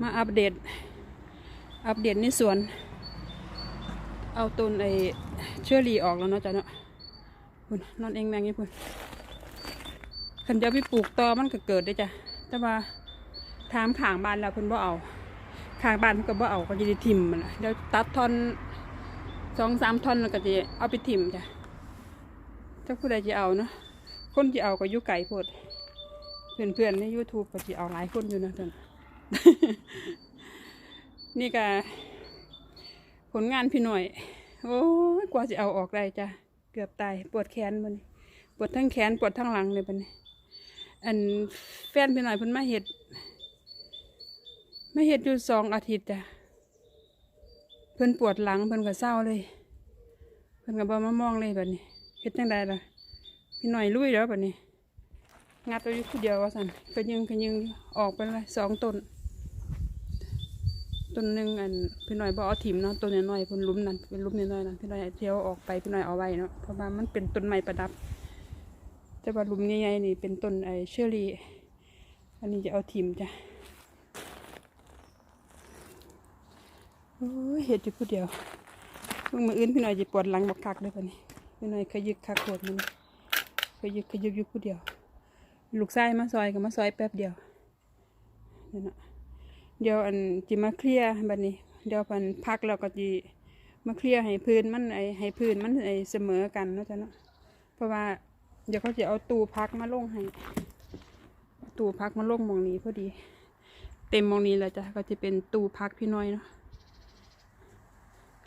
มาอัปเดต อัปเดตในสวน เอาต้นไอ้เชอรี่ออกแล้วเนาะจ้ะเนาะพุ่นนอนเองแมงนี่พุ่นขันจะไปปลูกตอมันก็เกิดได้จ้ะ แต่ว่าถามขางบ้านแล้วเพิ่นบ่เอาขางบ้านเพิ่นก็บ่เอาก็จะได้ทิ่มมันเดี๋ยวตัดท่อนสองสามท่อนแล้วก็จะเอาไปทิ่มจ้ะถ้าผู้ใดจะเอาเนาะคนที่เอาก็ยู่ไก่โพดเพื่อนๆใน YouTube ก็จะเอาหลายคนอยู่นะท่าน นี่ก็ผลงานพี่หน่อย โอ้ยกว่าจะเอาออกได้จ้ะ เกือบตาย ปวดแขนมันปวดทั้งแขน ปวดทั้งหลังเลยบันี้อันแฟนพี่หน่อยเพิ่นมาเห็ดมาเห็ดอยู่สองอาทิตย์จ้ะ เพิ่นปวดหลังเพิ่นก็เศร้าเลย เพิ่นก็บ่มามองเลยแบัดนี้เฮ็ดจังไดล่ะ พี่หน่อยลุยแล้วแบัดนี้ งัดไปอยู่ผู้เดียวว่าสันก็ยังก็ยังอออกไปเลยสองต้น ต้นหนึ่งอันพี่หน่อยบอกเอาถิ่มเนาะต้นน้อยๆเพิ่นลุมนั้นเป็นลุมน้อยๆนะพี่หน่อยเที่ยวออกไปพี่หน่อยเอาไว้เนาะเพราะว่ามันเป็นต้นไม้ประดับ แต่ว่าลุมใหญ่ๆนี่เป็นต้นไอเชอรี่อันนี้จะเอาถิ่มจ้ะเห็ดอยู่ผู้เดียวเพิ่งมาอื่นพี่หน่อยจะปวดหลังบักคักเลยปะนี่พี่หน่อยขยึกคักโคตรมันขยึกขยึกอยู่ผู้เดียว ลูกชายมาซอยก็มาซอยแป๊บเดียวนี่นะ เดี๋ยวอันจิมาเคลียร์บัดนี้ เดี๋ยวพันพักแล้วก็จีมาเคลียร์ให้พื้นมันไอให้พื้นมันไอเสมอกันนะจ๊ะเนาะเพราะว่าเดี๋ยวเขาจะเอาตู้พักมาลงให้ตู้พักมาลงมองนี้พอดี เต็มมองนี้แล้วจ้ะก็จะเป็นตู้พักพี่น้อยเนาะ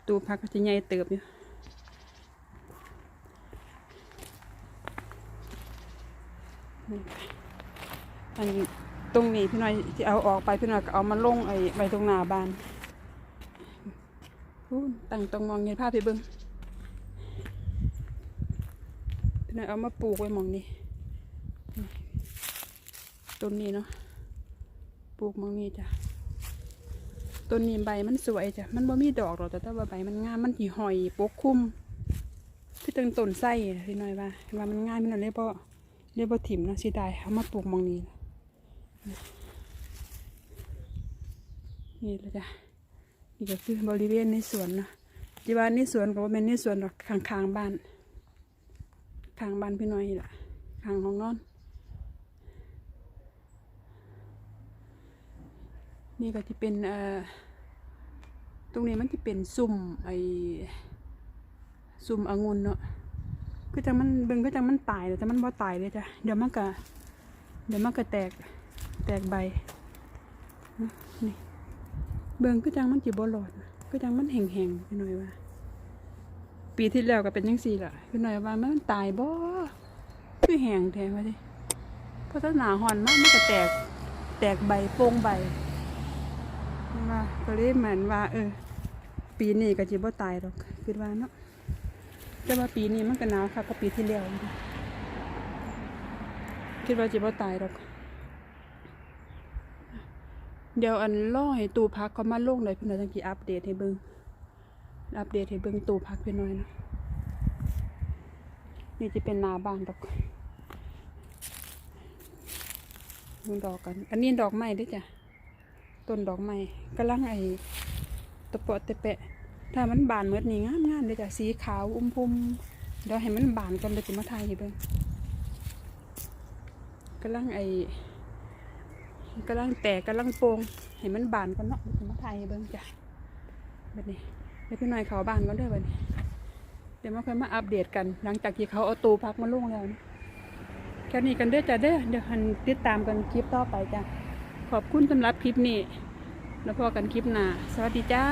ตู้พักก็จะใหญ่เติบอยู่อันนี้ ตรงนี้พี่น้อยที่เอาออกไปพี่น้อยก็เอามาลงไอ้ไว้ตรงหน้าบ้านตั้งตรงมองเงินภาพไปเบิ้งพี่น้อยเอามาปลูกไว้หมองนี่ต้นนี้เนาะปลูกหมองนี้จ้ะต้นนี้ใบมันสวยจ้ะมันบ่มีดอกหรอกแต่ถ้าว่าใบมันงามมันหีหอยปกคลุมคือตั้งต้นไส้พี่น้อยว่าว่ามันง่ามพี่น้อยเลยบ่เรียกว่าถิ่มนะสิได้เอามาปลูกหมองนี้ นี่ละจ้ะนี่ก็คือบริเวณในสวนเนาะที่ว่าในสวนก็ว่าเป็นในสวนหรอกข้างๆบ้านข้างบ้านพี่น้อยนี่แหละข้างห้องนอน นี่ก็จะเป็นเอ่อตรงนี้มันจะเป็นซุ่มไอซุ่มองุ่นเนาะก็จังมันเบิ่งก็จังมันตายแต่มันบ่ตายเลยจ้ะเดี๋ยวมันก็เดี๋ยวมันก็แตก แตกใบนี่เบิ่งก็จังมันจีบ่หลอดก็จังมันแห้งๆไปหน่อยว่า ปีที่แล้วก็เป็นยังสี่ล่ะไปหน่อยว่ามันตายบ่คือแห้งแท้ว่าดิเพราะถ้าหนาหอนมากมันก็แตกแตกใบโป่งใบว่าก็เลยเหมือนว่า เออ ปีนี้ก็จีบ่ตายหรอกคิดว่าเนาะแต่ว่าปีนี้มันก็หนาวค่ะก็ปีที่แล้วคิดว่าจะบ่ตายหรอก เดี๋ยวอันล่อให้ตู้พักเขามาลงเลยพี่น้อยจังกี่อัปเดตให้เบิ่งอัปเดตให้เบิ่งตู้พักพี่น้อยนะนี่จะเป็นนาบ้านดอกมึงดอกกัน อันนี้ดอกไม้ด้วยจ้ะ ต้นดอกไม้กำลังไอ้ตะเปาะตะแปะ ถ้ามันบานเมื่อนี้งามงามเลยจ้ะ สีขาวอุ้มพุมเดี๋ยวให้มันบานกันเลยจะมาทยให้เบิ่งกำลังไอ้ กำลังแตกกำลังโปงเห็นมันบานกันเนาะจะมาทายให้เบิ้งจ้ะแบบนี้เดี๋ยวพี่หน่อยเขาบานกันด้วยแบบนี้เดี๋ยวมาค่อยมาอัปเดตกัน หลังจากที่เขาเอาตูพักมาลงแล้วนะแค่นี้กันเด้อจ้ะเด้อเดี๋ยวหันติดตามกันคลิปต่อไปจ้ะขอบคุณสำหรับคลิปนี้แล้วพอกันคลิปหน้าสวัสดีจ้า